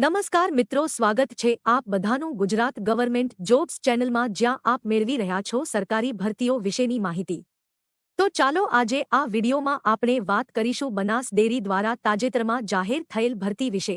નમસ્કાર મિત્રો, સ્વાગત છે આપ બધાનું ગુજરાત ગવર્મેન્ટ જોબ્સ ચેનલમાં જ્યાં આપ મેળવી રહ્યા છો સરકારી ભરતીઓ વિશેની માહિતી. તો ચાલો આજે આ વિડીયોમાં આપણે વાત કરીશું બનાસ ડેરી દ્વારા તાજેતરમાં જાહેર થયેલ ભરતી વિશે.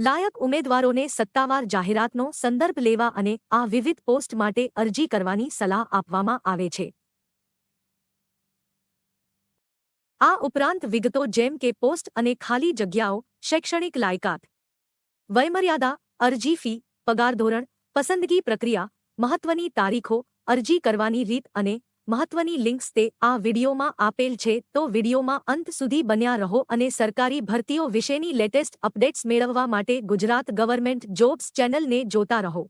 લાયક ઉમેદવારોને સત્તાવાર જાહેરાતનો સંદર્ભ લેવા અને આ વિવિધ પોસ્ટ માટે અરજી કરવાની સલાહ આપવામાં આવે છે. આ ઉપરાંત વિગતો જેમ કે પોસ્ટ અને ખાલી જગ્યાઓ, શૈક્ષણિક લાયકાત, વયમર્યાદા, અરજી ફી, પગાર ધોરણ, પસંદગી પ્રક્રિયા, મહત્વની તારીખો, અરજી કરવાની રીત અને મહત્વની લિંક્સ તે આ વિડીયોમાં આપેલ છે. તો વિડીયોમાં અંત સુધી બન્યા રહો અને સરકારી ભરતીઓ વિશેની લેટેસ્ટ અપડેટ્સ મેળવવા માટે ગુજરાત ગવર્મેન્ટ જોબ્સ ચેનલને જોતા રહો.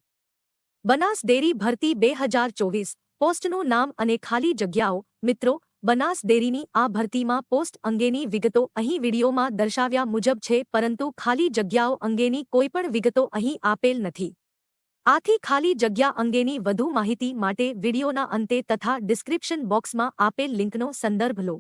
બનાસ ડેરી ભરતી બે હજાર ચોવીસ. પોસ્ટનું નામ અને ખાલી જગ્યાઓ. મિત્રો, બનાસ ડેરીની આ ભરતીમાં પોસ્ટ અંગેની વિગતો અહીં વિડીયોમાં દર્શાવ્યા મુજબ છે, પરંતુ ખાલી જગ્યાઓ અંગેની કોઈપણ વિગતો અહીં આપેલ નથી. આથી ખાલી જગ્યા અંગેની વધુ માહિતી માટે વિડીયોના અંતે તથા ડિસ્ક્રિપ્શન બોક્સમાં આપેલ લિંકનો સંદર્ભ લો.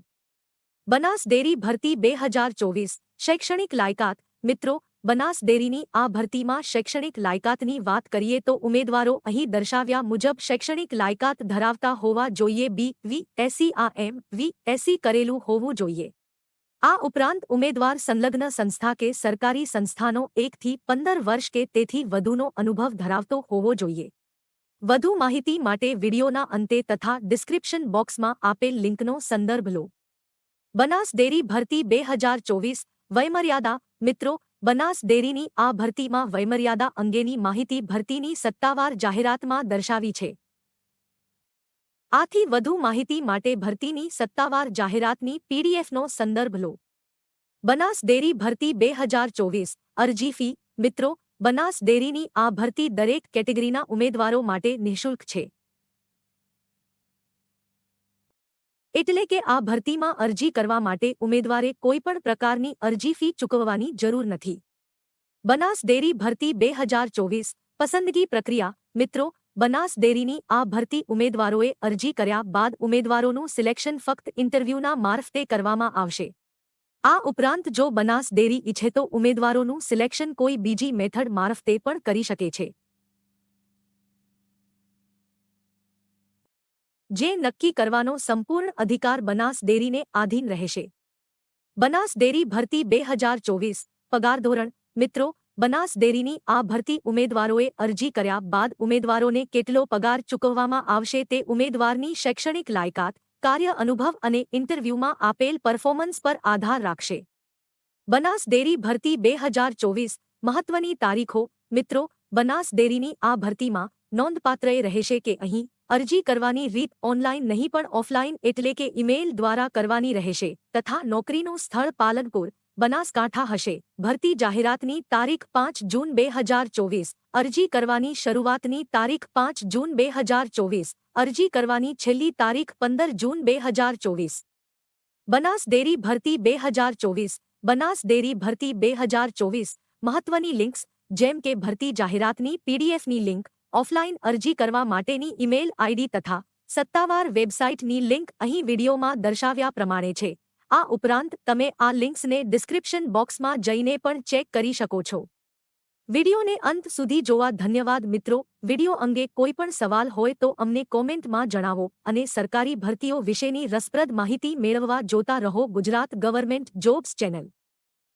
બનાસ ડેરી ભરતી બે હજાર ચોવીસ. શૈક્ષણિક લાયકાત. મિત્રો, બનાસ ડેરીની આ ભરતીમાં શૈક્ષણિક લાયકાતની વાત કરીએ તો ઉમેદવારો અહીં દર્શાવ્યા મુજબ શૈક્ષણિક લાયકાત ધરાવતા હોવા જોઈએ. બી. વી. એસી. આ. એમ. વી. એસી. કરેલું હોવું જોઈએ. આ ઉપરાંત ઉમેદવાર સંલગ્ન સંસ્થા કે સરકારી સંસ્થાનો એકથી પંદર વર્ષ કે તેથી વધુનો અનુભવ ધરાવતો હોવો જોઈએ. વધુ માહિતી માટે વિડીયોના અંતે તથા ડિસ્ક્રિપ્શન બોક્સમાં આપેલ લિંકનો સંદર્ભ લો. બનાસ ડેરી ભરતી બે હજાર ચોવીસ, વયમર્યાદા, મિત્રો, બનાસ ડેરીની આ ભરતીમાં વયમર્યાદા અંગેની માહિતી ભરતીની સત્તાવાર જાહેરાતમાં દર્શાવી છે. આથી વધુ માહિતી માટે ભરતીની સત્તાવાર જાહેરાતની પીડીએફનો સંદર્ભ લો. બનાસ ડેરી ભરતી બે હજાર ચોવીસ. અરજી ફી. મિત્રો, બનાસ ડેરીની આ ભરતી દરેક કેટેગરીના ઉમેદવારો માટે નિઃશુલ્ક છે. એટલે કે આ ભરતીમાં અરજી કરવા માટે ઉમેદવારે કોઈપણ પ્રકારની અરજી ફી ચૂકવવાની જરૂર નથી. બનાસ ડેરી ભરતી બે હજાર ચોવીસ. પસંદગી પ્રક્રિયા. મિત્રો બનાસ ડેરીની આ ભરતી ઉમેદવારોએ અરજી કર્યા બાદ ઉમેદવારોનું સિલેક્શન ફક્ત ઇન્ટરવ્યૂના મારફતે કરવામાં આવશે. આ ઉપરાંત જો બનાસ ડેરી ઈચ્છે તો ઉમેદવારોનું સિલેક્શન કોઈ બીજી મેથડ મારફતે પણ કરી શકે છે. જે નક્કી કરવાનો સંપૂર્ણ અધિકાર બનાસ ડેરીને આધીન રહેશે. બનાસ ડેરી ભરતી બે હજાર ચોવીસ, પગાર ધોરણ, મિત્રો બનાસ ડેરીની આ ભરતી ઉમેદવારોએ અરજી કર્યા બાદ ઉમેદવારોને કેટલો પગાર ચૂકવવામાં આવશે તે ઉમેદવારની શૈક્ષણિક લાયકાત, કાર્ય અનુભવ અને ઇન્ટરવ્યૂમાં આપેલ પરફોર્મન્સ પર આધાર રાખશે. બનાસ ડેરી ભરતી બે હજાર ચોવીસ મહત્વની તારીખો, મિત્રો, બનાસ ડેરીની આ ભરતીમાં નોંધપાત્ર રહેશે કે અહીં અરજી કરવાની રીત ઓનલાઈન નહીં પણ ઓફલાઈન એટલે કે ઇમેઇલ દ્વારા કરવાની રહેશે તથા નોકરીનું સ્થળ પાલનપુર બનાસકાંઠા હશે. ભરતી જાહેરાતની તારીખ પાંચ જૂન બે હજાર ચોવીસ. અરજી કરવાની શરૂઆતની તારીખ પાંચ જૂન બે હજાર ચોવીસ. અરજી કરવાની છેલ્લી તારીખ પંદર જૂન બે હજાર ચોવીસ. બનાસ ડેરી ભરતી બે હજાર ચોવીસ. બનાસ ડેરી ભરતી બે હજાર ચોવીસ. મહત્વની લિંક્સ, જેમ કે ભરતી જાહેરાતની પીડીએફની લિંક ઓફલાઈન અરજી કરવા માટેની ઇમેલ આઈડી તથા સત્તાવાર વેબસાઇટની લિંક અહીં વિડીયોમાં દર્શાવ્યા પ્રમાણે છે. આ ઉપરાંત તમે આ લિંક્સને ડિસ્ક્રિપ્શન બોક્સમાં જઈને પણ ચેક કરી શકો છો. વિડિયોને અંત સુધી જોવા ધન્યવાદ મિત્રો. વિડિયો અંગે કોઈ પણ સવાલ હોય તો અમને કોમેન્ટમાં જણાવો અને સરકારી ભરતીઓ વિશેની રસપ્રદ માહિતી મેળવવા જોતા રહો ગુજરાત ગવર્મેન્ટ જોબ્સ ચેનલ.